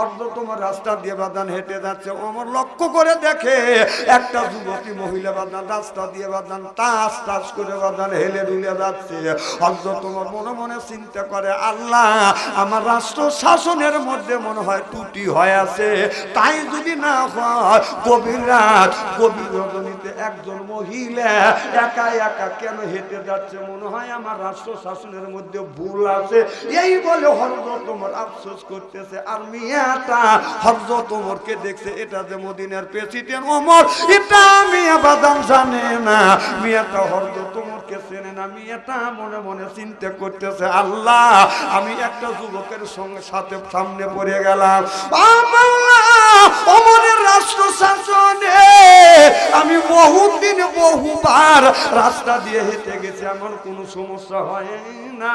অর্ধ তোমার রাস্তা দিয়ে বাদান হেঁটে যাচ্ছে লক্ষ্য করে দেখে একটা মহিলা দিয়ে তাস তাস করে হেলে যাচ্ছে। অর্ধ তোমার মনে মনে চিন্তা করে, আল্লাহ, আমার রাষ্ট্র শাসনের মধ্যে মনে হয় ত্রুটি হয়ে আছে। তাই যদি না হয়, গভীর রাত, গভীর রজনীতে একজন মহিলা একা একা কেন হেঁটে যাচ্ছে? মনে হয় আমার রাষ্ট্র শাসনের মধ্যে ভুল আছে। এই বলে হরজত তোমার আফসোস করতেছে। আর মিয়াটা হজরত ওমরকে দেখছে, এটা যে মদিনার প্রেসিডেন্ট ওমর, এটা মিয়া বাদাম জানে না। মিয়াটা হজরত ওমরকে চেনে না, মিয়াটা মনে মনে চিন্তা করতেছে, আল্লাহ, আমি একটা যুবকের সঙ্গে সাথে সামনে পড়ে গেলাম। ওমরের রাষ্ট্র বহুবার রাস্তা দিয়ে হেঁটে গেছে আমার কোনো সমস্যা হয় না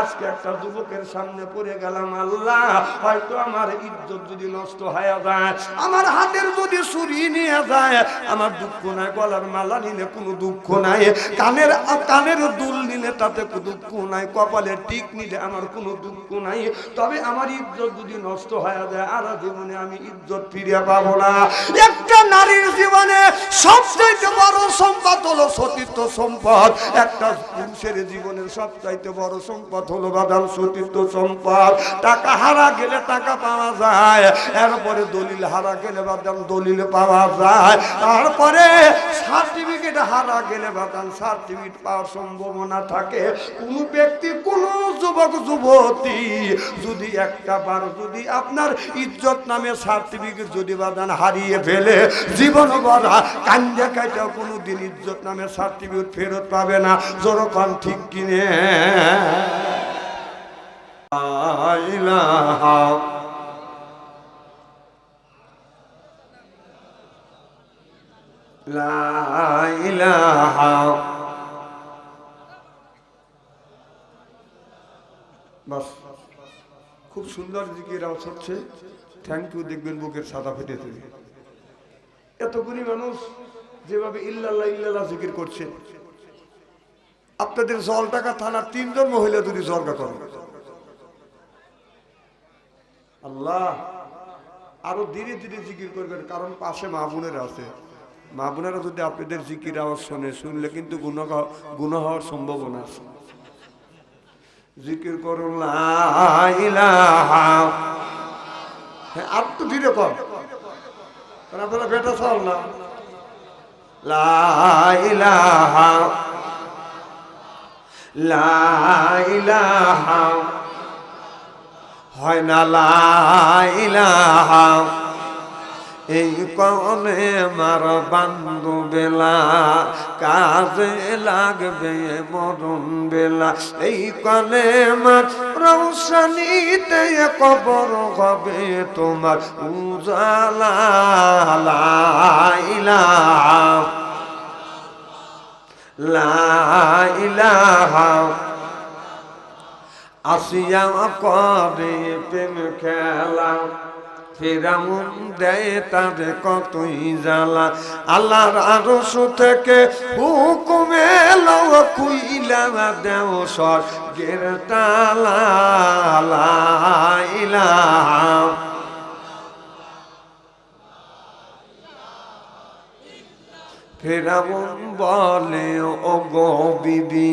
আজকে একটা যুবকের সামনে পড়ে গেলাম, আল্লাহ, হয়তো আমার ইজ্জত যদি নষ্ট হয়ে যায়, আমার হাতের যদি ছুরি নিয়ে যায়, আমার দুঃখ নাই, গলার মালা নিলে কোনো দুঃখ নাই, কানের কানের দুল নিলে তাতে দুঃখ নাই কপালের টিক নিলে আমার কোনো দুঃখ নাই। তবে আমার ইজ্জত যদি নষ্ট হয়ে যায়, আর জীবনে আমি ইজ্জত ফিরে পাবো না। একটা নারীর জীবনে সবচাইতে বড় সম্পদ হলো সতীর্থ সম্পদ। একটা পুরুষের জীবনের সবচাইতে বড় সম্পদ হলো বাদাম সতীর্থ সম্পদ। টাকা হারা গেলে টাকা পাওয়া যায়, এরপরে দলিল হারা গেলে বাদাম দলিল পাওয়া যায়। তারপরে সার্টিফিকেট হারা গেলে বাদাম সার্টিফিকেট পাওয়ার সম্ভাবনা থাকে। কোন ব্যক্তি, কোন যুবক, যুবতী যদি একটা বার যদি আপনার ইজ্জত নামে সার্টিফিকেট যদি বাদান হারিয়ে ফেলে জীবন ভরা কান্দে কাইটা কোনো দিন ইজ্জত নামে সার্টিফিকেট ফেরত পাবে না। যখন ঠিক কিনে। লা লা ইলাহা বাস। খুব সুন্দর জিকির আওয়াজ হচ্ছে থ্যাংক ইউ দেখবেন বুকের সাদা ফেটে তুলে এতগুলি মানুষ যেভাবে ইল্লাল্লাহ ইল্লাল্লাহ জিকির করছে। আপনাদের জল জলটাকা থানার তিনজন মহিলা যদি জলকা করে আল্লাহ, আরও ধীরে ধীরে জিকির করবেন, কারণ পাশে মা বোনেরা আছে। মা বোনেরা যদি আপনাদের জিকির আওয়াজ শোনে, শুনলে কিন্তু গুণ গুণ হওয়ার সম্ভাবনা আছে। জিকির করুন হ্যাঁ আর তো ধীরে কর। আপনারা বেটা চাল না। লা ইলাহা। হয় না, লা ইলাহা। এই কলে মার বান্ধু বেলা, কাজে লাগবে মরণ বেলা। এই কলে মার রৌশনীতে কবর হবে তোমার, উজালা লা ইলাহা। লা ইলাহা। আসিয়া করে প্রেম খেলা। ফেরামুন দেয় তারে কতই জ্বালা। আল্লাহর আরশ থেকে হুকুমে লও কুইলা দেও সর গের তালা, লা ইলাহা ফেরামুন বলে ও গো বিবি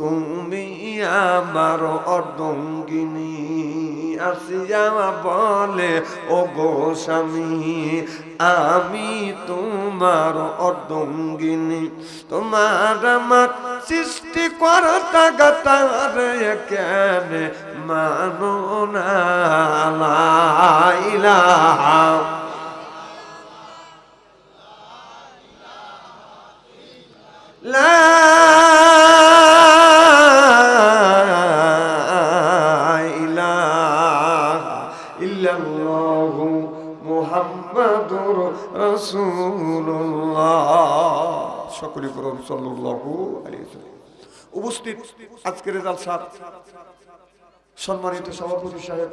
তুমি আমার অর্ধঙ্গিনী আসিয়া বলে, ও গো স্বামী, আমি তোমার অর্ধঙ্গিনী তোমার আমার সৃষ্টি করতা গাতার কেন মানো না লা সকলে করুন উপস্থিত আজকের জালসার সম্মানিত সভাপতি সাহেব,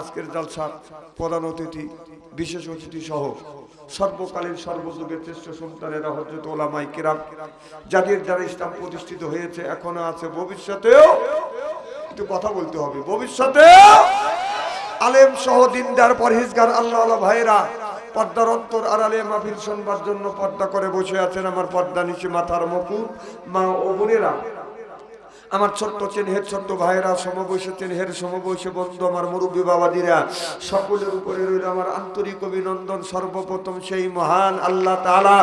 আজকের জালসার প্রধান অতিথি, বিশেষ অতিথি সহ সর্বকালীন সর্বযুগের শ্রেষ্ঠ সন্তানেরা হজরত ওলামাই কিরাম যাদের যারা ইসলাম প্রতিষ্ঠিত হয়েছে, এখনও আছে ভবিষ্যতেও। একটু কথা বলতে হবে ভবিষ্যতে আলেম সহ দিনদার, পরহেজগার আল্লাহ ভাইরা পর্দার অন্তর আড়ালে মাহফিল শোনবার জন্য পর্দা করে বসে আছেন আমার পর্দা নিচে মাথার মুকুট, মা ও বোনেরা। আমার ছোট্ট চেনহের ছোট্ট ভাইরা সমবয়সে চেনহের সমবয়সে বন্ধু, আমার মুরব্বী বাবাদিরা, সকলের উপরে রইল আমার আন্তরিক অভিনন্দন। সর্বপ্রথম সেই মহান আল্লাহ তাআলা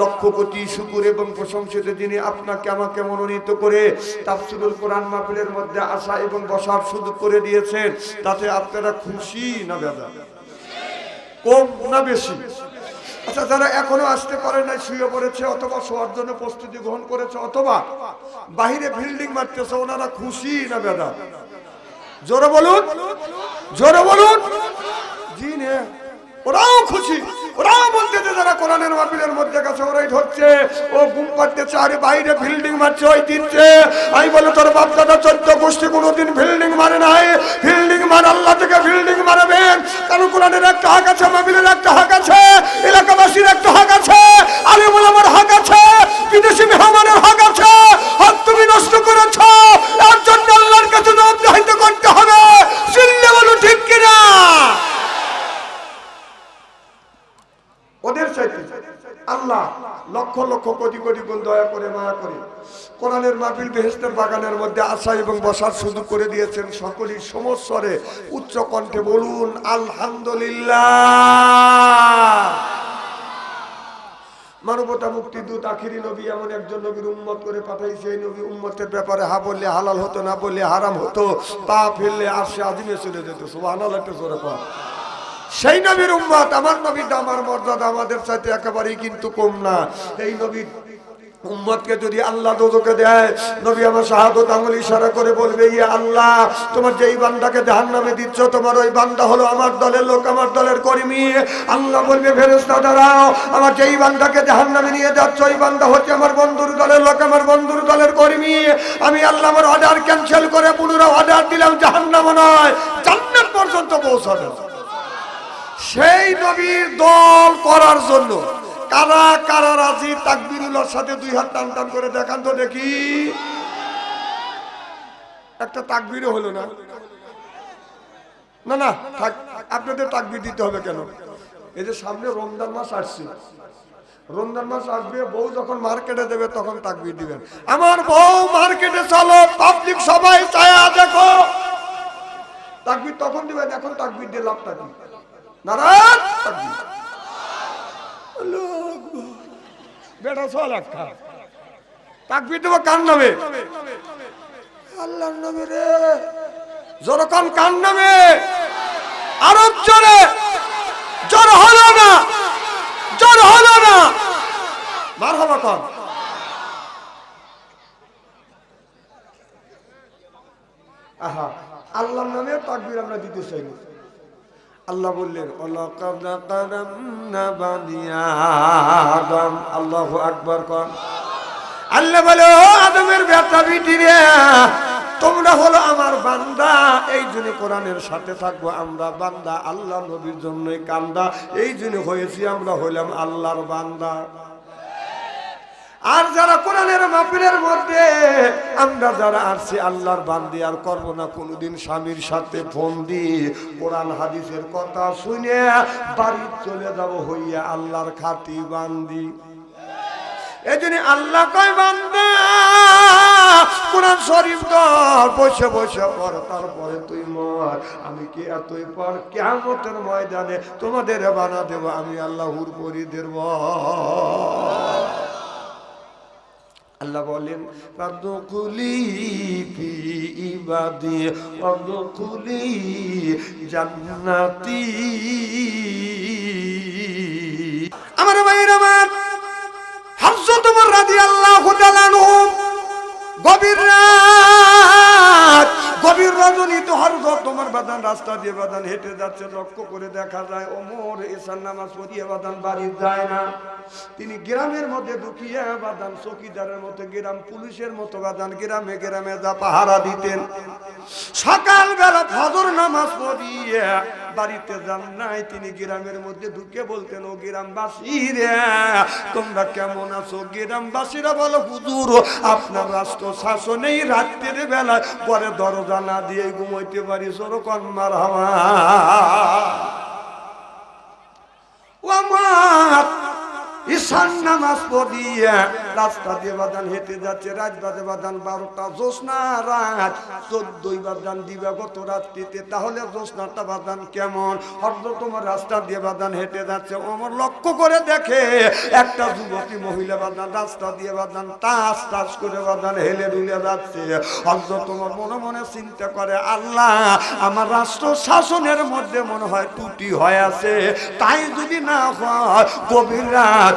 লক্ষ কোটি শুকুর এবং প্রশংসিত যিনি আপনাকে আমাকে মনোনীত করে তাফসিরুল কোরআন মাহফিলের মধ্যে আসা এবং বসার সুযোগ করে দিয়েছেন, তাতে আপনারা খুশি না বেদা। কম না বেশি? আচ্ছা যারা এখনও আসতে পারে নাই, শুয়ে পড়েছে, অথবা শোয়ার জন্য প্রস্তুতি গ্রহণ করেছে, অথবা বাহিরে ফিল্ডিং মারতেছে, ওনারা খুশি না বেদা? জোরে বলুন জোরে বলুন। জি ওরাও খুশি। ওরাও বলতেছে যারা কোরআনের মাহফিলের মধ্যে গেছে ওরাই ধরছে। ও ঘুম পাড়তেছে, আরে বাইরে বিল্ডিং মারছে, ওই দিচ্ছে। আমি বলে, তোর বাপ দাদা চোদ্দ গোষ্ঠী কোনোদিন বিল্ডিং মারে নাই। বিল্ডিং মার, আল্লাহ থেকে বিল্ডিং মারাবেন। কারণ কোরআনের একটা হাক আছে, মাহফিলের একটা হাক আছে, এলাকাবাসীর একটা হাক আছে, আলিমুল আমার হাক আছে, বিদেশি মেহমানের হাক আছে। হক তুমি নষ্ট করেছ, এর জন্য আল্লাহর কাছে জবাবদিহিত করতে হবে। চিল্লে বলো, ঠিক কিনা ওদের চাইতে আল্লাহ, লক্ষ লক্ষ কোটি কোটি গুণ দয়া করে, মায়া করে কোরআনের মাহফিল বেহেস্তের বাগানের মধ্যে আসা এবং বসার সুযোগ করে দিয়েছেন সকলেই সমস্বরে, উচ্চ কণ্ঠে বলুন, আলহামদুলিল্লাহ। মানবতা মুক্তি দূত আখিরি নবী, এমন একজন নবীর উম্মত করে পাঠাইছে। এই নবী উম্মতের ব্যাপারে হা বললে হালাল হতো, না বললে হারাম হতো, পা ফেললে আর সে আদিমে চলে যেত। সুবহানাল্লাহ, একটা জোরে কর সেই নবীর উম্মত, আমার নবীর আমার মর্যাদা আমাদের সাথে একেবারেই কিন্তু কম না। এই নবীর উম্মতকে যদি আল্লাহ দোজকে দেয়, নবী আমার শাহাদত আঙুল ইশারা করে বলবে ইয়ে আল্লাহ, তোমার যেই বান্দাকে জাহান নামে দিচ্ছ, তোমার ওই বান্দা হলো আমার দলের লোক, আমার দলের কর্মী। আল্লাহ বলবে ফেরেস্তা দাঁড়াও, আমার যেই বান্দাকে জাহান নামে নিয়ে যাচ্ছ, ওই বান্দা হচ্ছে আমার বন্ধুর দলের লোক, আমার বন্ধুর দলের কর্মী। আমি আল্লাহ আমার অর্ডার ক্যান্সেল করে পুনরায় অর্ডার দিলাম জাহান নয়, জান্নাত পর্যন্ত পৌঁছানো সেই নবীর দল করার জন্য। কারা কারা রাজি? তাকবিরুল্লাহর সাথে দুই হাত টান টান করে দেখান তো দেখি। একটা তাকবিরও হলো না। না না, থাক, আপনাদের তাকবির দিতে হবে কেন? এই যে সামনে রমজান মাস আসছে। রমজান মাস আসবে, বউ যখন মার্কেটে দেবে তখন তাকবির দিবেন। আমার বউ মার্কেটে চলো, পাবলিক সবাই চায়া, দেখো। তাকবির তখন দিবেন, এখন তাকবির দিয়ে লাভটা কি? নারায়ণ। বেটা সল একটা। দেবো কার নামে? আল্লাহর নামে রে। যখন কার নামে? আরও জোরে। জোর হলো না। জোর হলো না। মার হবা আহা আল্লাহর নামে তাকবির আমরা দিতে চাই না আল্লাহ বললেন আল্লাহ আকবর কর আল্লাহ বলে, ও আদমের ব্যথা বিটি রে, তোমরা হলো আমার বান্দা। এই জন্য কোরআনের সাথে থাকব আমরা বান্দা, আল্লাহ নবীর জন্যই কান্দা। এই জন্য হয়েছি আমরা হইলাম আল্লাহর বান্দা। আর যারা কোরআনের মাহফিলের মধ্যে, আমরা যারা আসছি আল্লাহর বান্দি, আর করব না, কোনোদিন স্বামীর সাথে ফোন দি কোরআন, হাদিসের কথা শুনে বাড়ি চলে যাব হইয়া আল্লাহর খাতি বান্দি। এই জন্য আল্লাহ কয়, বান্দা, কোরআন শরীফ ধর, বসে বসে পর তারপরে তুই মর। আমি কি এতই পর কেমতের ময়দানে তোমাদের বানা দেব? আমি আল্লাহর করি দেব আল্লাহ বলেন পদকুলি ফি ইবাদি পদকুলি জান্নাতি। আমার ভাইয়ের আমার, হযরত ওমর রাদিয়াল্লাহু তাআলা গভীর রাত গভীর রজনী তো হরজত তোমার বাদান, রাস্তা দিয়ে বাদান হেঁটে যাচ্ছে, লক্ষ্য করে দেখা যায়, ওমর এসার নামাজ পড়িয়ে বাদান বাড়ি যায় না। তিনি গ্রামের মধ্যে ঢুকিয়ে বাদান চকিদারের মতো, গ্রাম পুলিশের মতো বাদান, গ্রামে গ্রামে যা পাহারা দিতেন। সকালবেলা ফজর নামাজ পড়িয়ে বাড়িতে যান নাই, তিনি গ্রামের মধ্যে ঢুকে বলতেন, ও গ্রামবাসী রে, তোমরা কেমন আছো? গ্রামবাসীরা বলো, হুজুর, আপনার রাষ্ট্র শাসনেই রাত্রের বেলা পরে দরজা দরজা না দিয়ে ঘুমাইতে পারি সরকন মার হামা ঈশান নামাজ পড়িয়া রাস্তা দিয়ে বাদান হেঁটে যাচ্ছে, রাত বাদে বাদান বারোটা, জ্যোৎস্না রাত, চোদ্দই বাদান দিবা গত রাত্রিতে, তাহলে জ্যোৎস্নাটা বাদান কেমন? হর্দ তোমার রাস্তা দিয়ে বাদান হেঁটে যাচ্ছে আমার লক্ষ্য করে দেখে একটা যুবতী মহিলা বাদান রাস্তা দিয়ে বাদান তাস তাস করে বাদান হেলে দুলে যাচ্ছে। হর্দ তোমার মনে মনে চিন্তা করে, আল্লাহ, আমার রাষ্ট্র শাসনের মধ্যে মনে হয় ত্রুটি হয়ে আছে, তাই যদি না হয়, গভীর রাত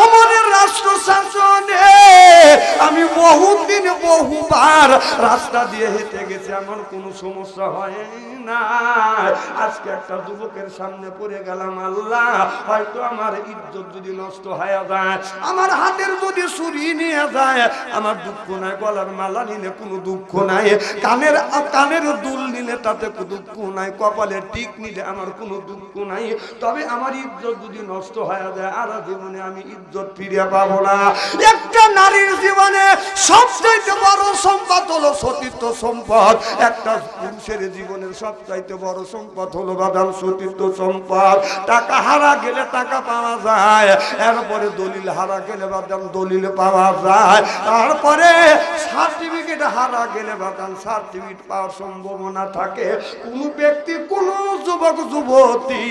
অমরের রাষ্ট্র শাসনে আমি বহুবার রাস্তা দিয়ে হেঁটে গেছি আমার কোনো সমস্যা হয় না আজকে একটা যুবকের সামনে পড়ে গেলাম, আল্লাহ, হয়তো আমার ইজ্জত যদি নষ্ট হয়ে যায়, আমার হাতের যদি ছুরি নিয়ে যায়, আমার দুঃখ নাই, গলার মালা নিলে কোনো দুঃখ নাই, কানের কানের দুল নিলে তাতে দুঃখ নাই কপালের টিক নিলে আমার কোনো দুঃখ নাই, তবে আমার ইজ্জত যদি নষ্ট হয়ে যায়, আর জীবনে আমি ইজ্জত ফিরে পাবো না। একটা নারীর জীবনে সবচাইতে বড় সম্পদ হলো সতীর্থ সম্পদ। একটা পুরুষের জীবনের সবচাইতে বড় সম্পদ হলো বাদাম সতীর্থ সম্পদ। টাকা হারা গেলে টাকা পাওয়া যায়, এরপরে দলিল হারা গেলে বাদাম দলিল পাওয়া যায়। তারপরে সার্টিফিকেট হারা গেলে বাদাম সার্টিফিকেট পাওয়ার সম্ভাবনা থাকে। কোনো ব্যক্তি, কোন যুবক, যুবতী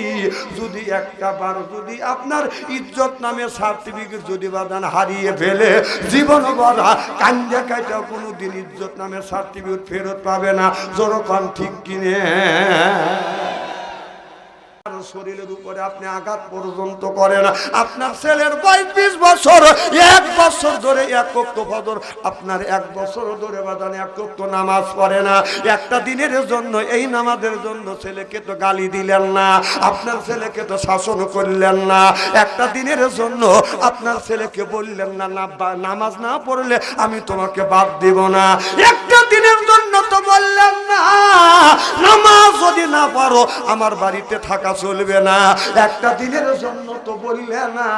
যদি একটা বার যদি আপনার ইজ্জত নামে সার্টিফিকেট যদি বাদান হারিয়ে ফেলে জীবন ভরা কান্দে কাটা কোনো দিন ইজ্জত নামের সার্টিফিকেট ফেরত পাবে না। যেরকম ঠিক কিনে। শরীরের উপরে আপনি আঘাত পর্যন্ত করেন। আপনার ছেলের বিশ বছর। এক বছর ধরে একক্ত ফদর আপনার এক বছর ধরে বাদানে একক্ত নামাজ পড়ে না। একটা দিনের জন্য, এই নামাজের জন্য ছেলেকে তো গালি দিলেন না। আপনার ছেলেকে তো শাসন করলেন না। একটা দিনের জন্য আপনার ছেলেকে বললেন না নামাজ না পড়লে আমি তোমাকে বাদ দিব না। একটা দিনের জন্য তো বললেন না যদি না পারো, আমার বাড়িতে থাকা চলবে না। একটা দিনের জন্য তো বললে না,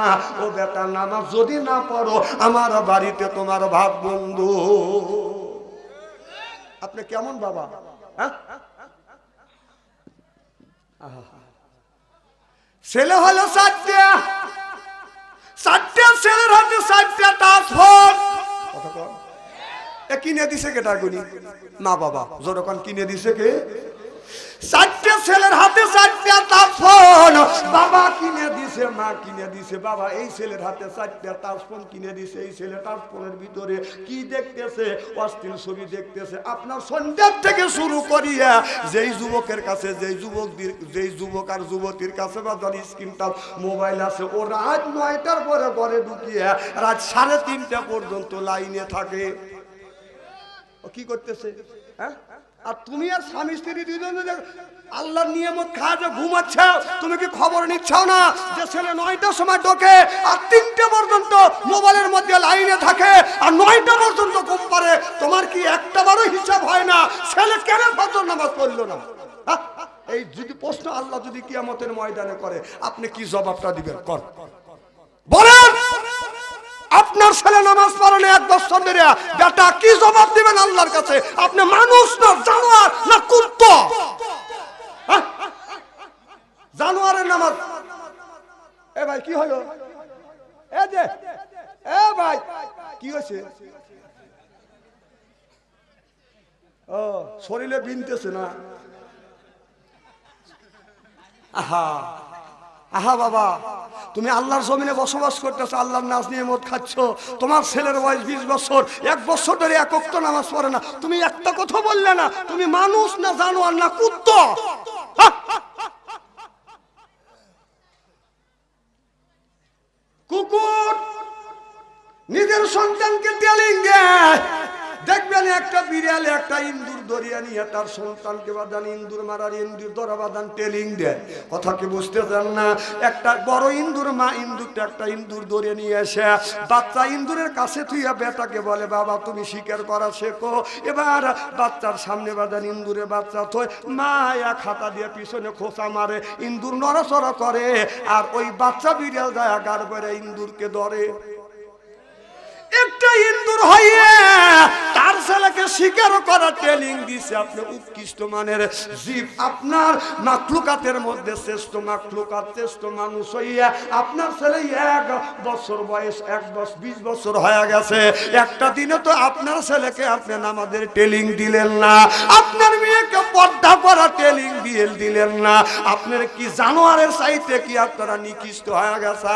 ও বেটা, নামাজ যদি না পড়ো, আমার বাড়িতে তোমার ভাত বন্ধু। আপনি কেমন বাবা? হ্যাঁ? ছেলে হলো ছেলের হাতে কিনে। দিছে কে টাগুনি না বাবা যখন কিনে দিছে কে? চারটে ছেলের হাতে চারটে তার ফোন বাবা কিনে দিছে, মা কিনে দিছে। বাবা, এই ছেলের হাতে চারটে তার কিনে দিছে, এই ছেলে তার ফোনের ভিতরে কি দেখতেছে? অস্থির ছবি দেখতেছে। আপনার সন্ধ্যার থেকে শুরু করিয়া যেই যুবকের কাছে, যেই যুবক যেই যুবক আর যুবতীর কাছে বা ধর স্ক্রিন টাচ মোবাইল আছে, ও রাত নয়টার পরে ঘরে ঢুকিয়া রাত সাড়ে তিনটা পর্যন্ত লাইনে থাকে। কি করতেছে? হ্যাঁ? আর তুমি আর স্বামী, স্ত্রী দুজনে আল্লাহর নিয়মত খাওয়া যে ঘুমাচ্ছ, তুমি কি খবর নিচ্ছ না যে ছেলে নয়টার সময় ঢোকে আর তিনটে পর্যন্ত মোবাইলের মধ্যে লাইনে থাকে আর নয়টা পর্যন্ত ঘুম পারে তোমার কি একটা বারও হিসাব হয় না? ছেলে কেন ফজর নামাজ পড়ল না? হ্যাঁ? এই যদি প্রশ্ন আল্লাহ যদি কিয়ামতের ময়দানে করে, আপনি কি জবাবটা দিবেন? কর। বলেন! আপনার ছেলে নামাজ পড়েন এক বছর ধরে। বেটা, কি জবাব দিবেন আল্লাহর কাছে? আপনি মানুষ না, জানোয়ার না কুত্ত? হ্যাঁ? জানোয়ারের নামাজ। এ ভাই, কি হলো? এ যে, এ ভাই, কি হয়েছে? ও, শরীরে বিনতেছে না। আহা। আহা বাবা, তুমি আল্লাহর জমিনে বসবাস করতেছো, আল্লাহর নাচ নিয়ে মদ খাচ্ছ। তোমার ছেলের বয়স বিশ বছর, এক বছর ধরে এক একক্ত নামাজ পড়ে না। তুমি একটা কথা বললে না, তুমি মানুষ না জানোয়ার না কুত্ত! কুকুর নিজের সন্তানকে দেয়। দেখবেন একটা বিড়াল একটা ইন্দুর দরিয়া নিয়ে তার সন্তানকে বাদান ইন্দুর মারার, ইন্দুর ধরা বাদান টেলিং দেয়। কথা কি বুঝতেছেন না? একটা বড় ইন্দুর, মা ইন্দুরটা একটা ইন্দুর ধরে নিয়ে এসে বাচ্চা ইন্দুরের কাছে থুইয়া বেটাকে বলে, বাবা, তুমি শিকার করা শেখো। এবার বাচ্চার সামনে বাদান ইন্দুরে বাচ্চা থই মা এক খাতা দিয়ে পিছনে খোসা মারে, ইন্দুর নড়াচড়া করে। আর ওই বাচ্চা বিড়াল যায় গাড় করে ইন্দুরকে ধরে। একটা ইন্দুর হইয়ে তার ছেলেকে স্বীকার করা ট্রেনিং দিছে। আপনি উৎকৃষ্ট মানের জীব। আপনার মাকলুকাতের মধ্যে শ্রেষ্ঠ মাকলুকাত, শ্রেষ্ঠ মানুষ হইয়া আপনার ছেলে এক বছর বয়স, এক বছর, বিশ বছর হয়ে গেছে। একটা দিনে তো আপনার ছেলেকে আপনি আমাদের ট্রেনিং দিলেন না। আপনার মেয়েকে পর্দা করা ট্রেনিং দিয়ে দিলেন না। আপনার কি জানোয়ারের চাইতে কি আপনারা নিকৃষ্ট হয়ে গেছে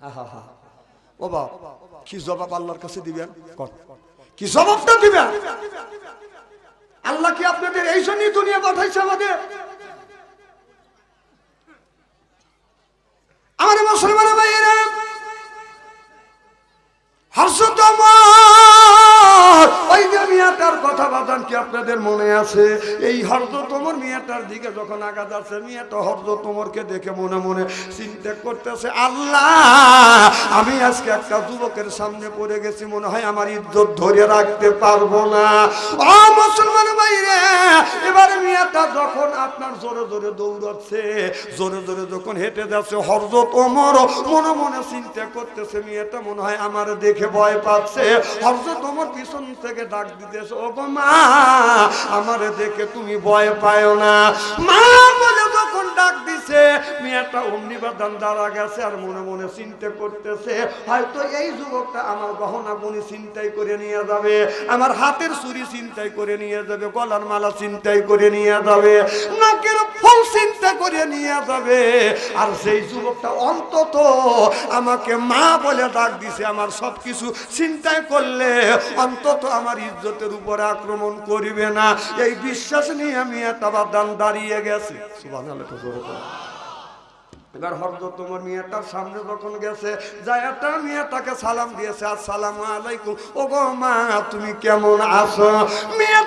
আহা ও বাপ, কি জবাব আল্লাহর কাছে দিবেন। কি জবাবটা দিবেন? আল্লাহ কি আপনাদের এই জন্যই দুনিয়া পাঠাইছে আমাদের? আছে। এই হরদ তোমর মিয়াটার দিকে যখন আগা যাচ্ছে মিয়াটা হরদ তোমরকে দেখে মনে মনে চিন্তা করতেছে, আল্লাহ, আমি আজকে একটা যুবকের সামনে পড়ে গেছি, মনে হয় আমার ইজ্জত ধরে রাখতে পারব না। ও মুসলমান ভাইরে, এবারে মিয়াটা যখন আপনার জোরে জোরে দৌড়াচ্ছে, জোরে জোরে যখন হেঁটে যাচ্ছে হরজত ওমর মনে মনে চিন্তা করতেছে, মেয়েটা মনে হয় আমার দেখে ভয় পাচ্ছে। হরজত ওমর পিছন থেকে ডাক দিতেছে ও মা, আমারে দেখে তুমি ভয় পায় না। মা বলে তখন ডাক দিছে মেয়েটা অমনি বাদান দাঁড়া গেছে আর মনে মনে চিন্তা করতেছে, হয়তো এই যুবকটা আমার গহনা গুনি চিন্তাই করে নিয়ে যাবে, আমার হাতের চুরি চিন্তাই করে নিয়ে যাবে, গলার মালা চিন্তাই করে নিয়ে যাবে, নাকের ফুল চিন্তা করে নিয়ে যাবে, আর সেই যুবকটা অন্তত আমাকে মা বলে ডাক দিছে, আমার সব কিছু চিন্তায় করলে অন্তত আমার ইজ্জতের উপরে আক্রমণ করিবে না এই বিশ্বাস নিয়ে আমি একটা বাদান দাঁড়িয়ে গেছি বলো। এবার হরদ তোমার মেয়েটার সামনে যখন গেছে, জায়াটা মেয়েটাকে সালাম দিয়েছে, আর সালাম আলাইকুম। ও গো মা, তুমি কেমন আছো?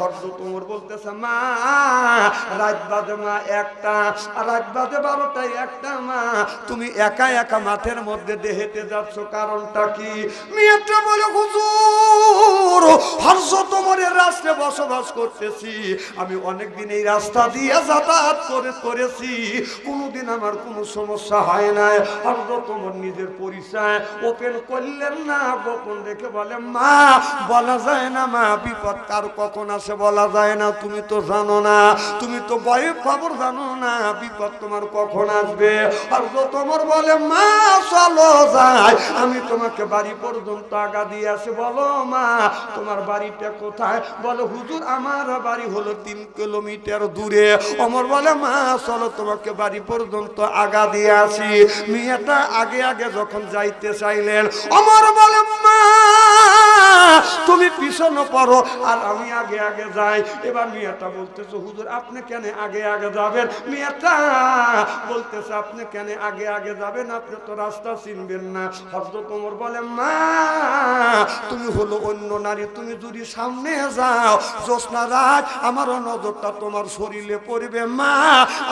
হর্ষ তোমর বলতেছে, মা, রাত বাজে মা একটা, রাত বাজে বারোটায় একটা, মা। তুমি একা একা মাঠের মধ্যে দেহেতে যাচ্ছ, কারণটা কি? মেয়েটা বলে, হুজুর বসবাস করতেছি। আমি অনেকদিন এই রাস্তা দিয়ে যাতায়াত করে করেছি। কোনোদিন আমার কোনো সমস্যা হয় না হর্ষ তোমার নিজের পরিচয় ওপেন করলেন না, গোপন রেখে বলে, মা, বলা যায় না মা, বিপদ কার কখন আসে? বলা যায় না, তুমি তো জানো না, তুমি তো ভয়ে খবর জানো না, বিপদ তোমার কখন আসবে? আর তোমার বলে, মা, চলো যাই। আমি তোমাকে বাড়ি পর্যন্ত আগা দিয়ে আসি, বলো, মা, তোমার বাড়িটা কোথায়? বলো, হুজুর, আমার বাড়ি হলো তিন কিলোমিটার দূরে। অমর বলে, মা, চলো, তোমাকে বাড়ি পর্যন্ত আগা দিয়ে আসি। মেয়েটা আগে আগে যখন যাইতে চাইলেন, অমর বলে, মা তুমি পিছনে পড়ো। আর আমি আগে আগে যাই। এবার মেয়েটা বলতেছে, হুজুর, আপনি কেন আগে আগে যাবেন? মেয়েটা বলতেছে, আপনি কেন আগে আগে যাবেন? আপনি তো রাস্তা চিনবেন না। হজরত তোমর বলে, মা, তুমি হলো অন্য নারী, তুমি যদি সামনে যাও, জ্যোৎস্না রাত আমারও নজরটা তোমার শরীরে পড়বে। মা,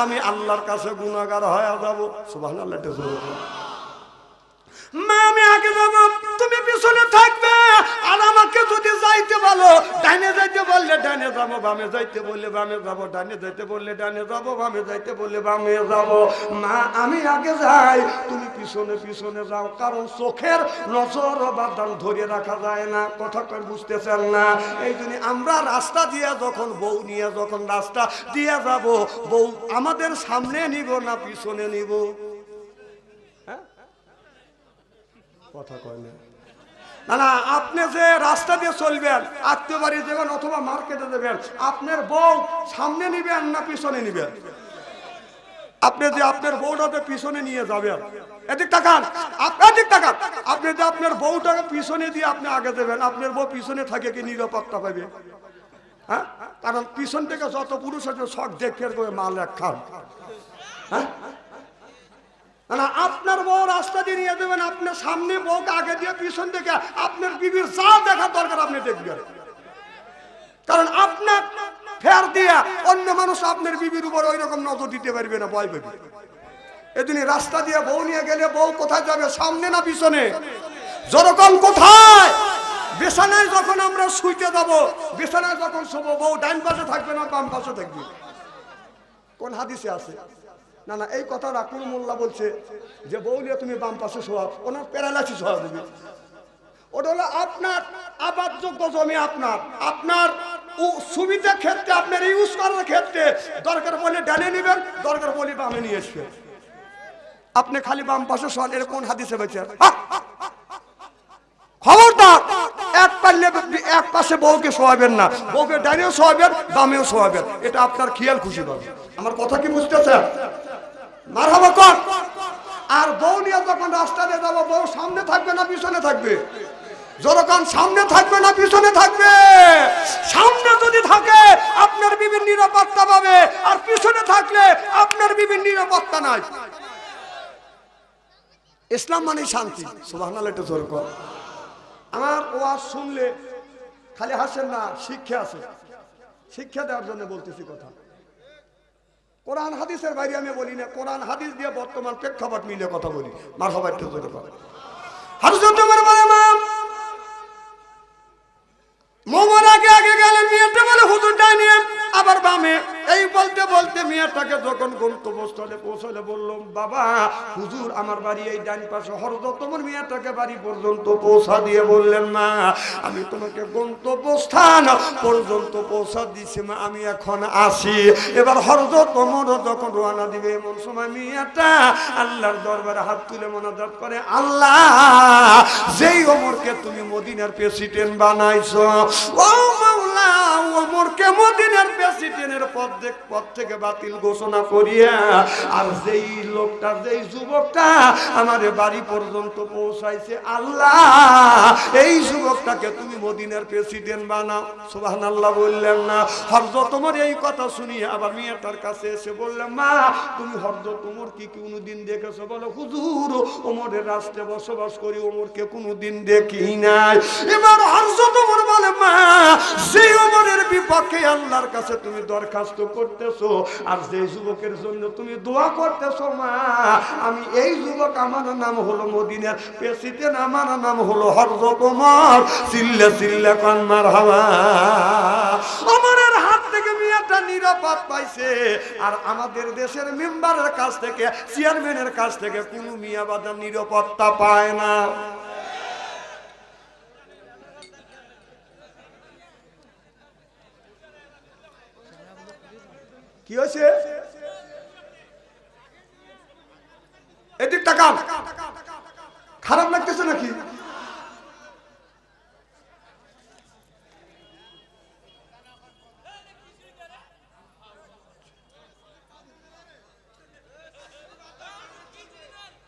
আমি আল্লাহর কাছে গুণাগার হয়ে যাব। সুবাহ আল্লাহ আমি আগে যাব। তুমি পিছনে থাকবে। আর আমাকে যদি যাইতে যাইতে বললে বামে যাইতে বললে বামে যাব যাইতে বললে বামে যাইতে বললে বামে যাব। আমি আগে যাই। তুমি পিছনে পিছনে যাও, কারণ চোখের নজর বাদান ধরে রাখা যায় না। কথা বুঝতেছেন না? এই জন্য আমরা রাস্তা দিয়ে যখন, বউ নিয়ে যখন রাস্তা দিয়ে যাব, বউ আমাদের সামনে নিব না পিছনে নিব? কথা কয় না। না আপনি যে রাস্তা দিয়ে চলবেন, আত্মীয় বাড়ি যাবেন অথবা মার্কেটে দেবেন আপনার বউ সামনে নিবেন না পিছনে নিবেন? আপনি যে আপনার বউটাকে পিছনে নিয়ে যাবেন, এদিক তাকান এদিক তাকান। আপনি যে আপনার বউটাকে পিছনে দিয়ে আপনি আগে দেবেন আপনার বউ পিছনে থাকে কি নিরাপত্তা পাবে? হ্যাঁ? কারণ পিছন থেকে যত পুরুষ আছে সব দেখে মাল এক খান। হ্যাঁ? আপনার বউ রাস্তা দিয়ে নিয়ে দেবেন আপনার সামনে বউকে আগে দিয়ে পিছন থেকে আপনার বিবির যা দেখার দরকার আপনি দেখবেন। কারণ আপনার ফের দিয়া অন্য মানুষ আপনার বিবির উপর ওই রকম নজর দিতে পারবে না, ভয় পাবে। এদিন রাস্তা দিয়ে বউ নিয়ে গেলে বউ কোথায় যাবে, সামনে না পিছনে? যেরকম কোথায়? বিছানায় যখন আমরা শুইতে যাব, বিছানায় যখন শোবো, বউ ডাইন পাশে থাকবে না বাম পাশে থাকবে? কোন হাদিসে আছে? না না, এই কথা রাকুল মোল্লা বলছে? যে বউ নিয়ে তুমি বাম পাশে শোয়া, ওনার প্যারালাইসিস হওয়া দেবে ওটা হলো আপনার আবাদযোগ্য জমি আপনার। আপনার সুবিধা ক্ষেত্রে, আপনার ইউজ করার ক্ষেত্রে দরকার বলে ডানে নেবেন, দরকার বলে বামে নিয়ে আসবেন আপনি খালি বাম পাশে শোয়ান এর কোন হাদিসে বেঁচে খবরদার! এক পারলে এক পাশে বউকে শোয়াবেন না। বউকে ডানেও শোয়াবেন, বামেও শোয়াবেন। এটা আপনার খেয়াল খুশি পাবে। আমার কথা কি বুঝতেছেন? মার হব কর। আর বউ নিয়ে যখন রাস্তা দিয়ে যাব, বউ সামনে থাকবে না, পিছনে থাকবে? যখন সামনে থাকবে না, পিছনে থাকবে? সামনে যদি থাকে, আপনার বিভিন্ন নিরাপত্তা পাবে। আর পিছনে থাকলে আপনার বিভিন্ন নিরাপত্তা নাই। ইসলাম মানে শান্তি। সুবাহ একটু জোর কর। আমার ওয়াজ শুনলে খালি হাসেন না, শিক্ষা আছে। শিক্ষা দেওয়ার জন্য বলতেছি কথা। কোরআন হাদিসের বাইরে আমি বলি না, কোরআন হাদিস দিয়ে বর্তমান প্রেক্ষাপট মিলে কথা বলি। মার সবাই মোমর আগে আগে গেলেন, মেয়েটা বলে, হুজুর ডাইনিয়ে আবার বামে, এই বলতে বলতে মেয়েটাকে যখন গন্তব্যস্থলে পৌঁছলে বললাম, বাবা, হুজুর, আমার বাড়ি এই ডান পাশে হরদ তোমার মেয়েটাকে বাড়ি পর্যন্ত পৌঁছা দিয়ে বললেন মা আমি তোমাকে গন্তব্যস্থান পর্যন্ত পৌঁছা দিছি মা আমি এখন আসি এবার হরদ তোমার যখন রোয়ানা দিবে, এমন সময় মেয়েটা আল্লাহর দরবারে হাত তুলে মনাজাত করে, আল্লাহ, যেই ওমরকে তুমি মদিনার প্রেসিডেন্ট বানাইছো, ও আল্লাহ হরজ তোমার এই কথা আবার মেয়েটার কাছে এসে বললাম, মা, তুমি কি কোনোদিন দেখেছ? বলো, হুজুর, ওমরের রাস্তে বসবাস করি, ওমরকে কোনোদিন দেখি নাই। এবার হরজ তোমার বলে, মা সেই ওমরের বিপক্ষে আল্লাহর কাছে তুমি দরখাস্ত করতেছো, আর যে যুবকের জন্য তুমি দোয়া করতেছো, মা, আমি এই যুবক আমার নাম হলো মদিনার আমার নাম হলো অমরের হাত থেকে মেয়েটা নিরাপদ পাইছে, আর আমাদের দেশের মেম্বারের কাছ থেকে, চেয়ারম্যানের কাছ থেকে কোনো মিয়া বাজার নিরাপত্তা পায় না। কি হয়েছে? এদিক তাকান খারাপ লাগতেছে নাকি?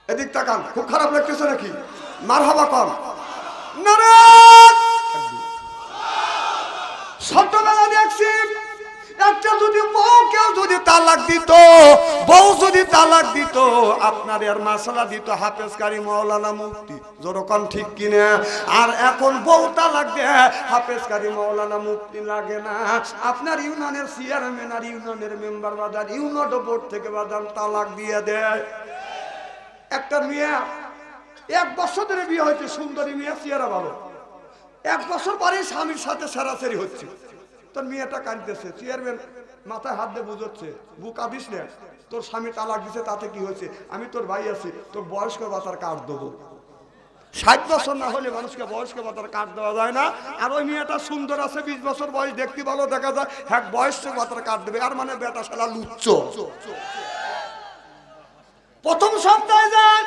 এদিক তাকান খুব খারাপ লাগতেছে নাকি? মার হাবা কম নারায়ণ! ছোটবেলা দেখছি একটা যদি বউ কেউ যদি তালাক দিত, বউ যদি তালাক দিত, আপনার আর মাসালা দিত হাফেজ কারি মৌলানা মুফতি। যেরকম ঠিক কিনা? আর এখন বউ তালাক দেয় হাফেজ কারি মৌলানা মুফতি লাগে না। আপনার ইউনিয়নের চেয়ারম্যান আর ইউনিয়নের মেম্বার বাজার ইউনিয়ন বোর্ড থেকে বাজার তালাক দিয়ে দেয়। একটা মেয়ে, এক বছর ধরে বিয়ে হয়েছে, সুন্দরী মেয়ে, চেহারা ভালো। এক বছর পরে স্বামীর সাথে সারাসারি হচ্ছে। তোর মেয়েটা কাঁদতেছে। চেয়ারম্যান মাথায় হাত দিয়ে বুঝোচ্ছে, বুক কাঁদিস না, তোর স্বামী তালাক দিছে, তাতে কি হয়েছে? আমি তোর ভাই আছি, তোর বয়স্ক ভাতার কার্ড দেবো। ষাট বছর না হলে মানুষকে বয়স্ক ভাতার কার্ড দেওয়া যায় না। আর ওই মেয়েটা সুন্দর আছে, বিশ বছর বয়স, দেখতে ভালো, দেখা যায় হ্যাঁ বয়স্ক ভাতার কার্ড দেবে। আর মানে বেটা শালা লুচ্ছ প্রথম সপ্তাহে যায়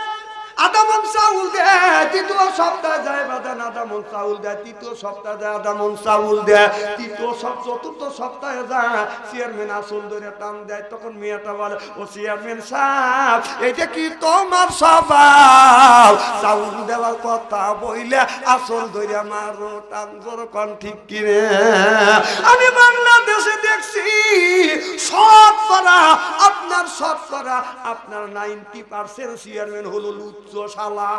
আর আধা মন চাউল দেয় তৃতীয় সপ্তাহে যায় বাদান আধা মন চাউল দেয় তৃতীয় সপ্তাহে যায় আধা মন চাউল দেয় তৃতীয় সব চতুর্থ সপ্তাহে যায় চেয়ারম্যান আসল ধরে টান দেয়, তখন মেয়েটা বলে, ও চেয়ারম্যান সাহেব, এটা কি তোমার স্বভাব চাউল দেওয়ার কথা বইলে আসল ধরে মারো, টান জোর কন, ঠিক কিনে। আমি বাংলাদেশে দেখছি শতকরা আপনার শতকরা আপনার নাইনটি পার্সেন্ট চেয়ারম্যান হলো লুচ্চ শালা?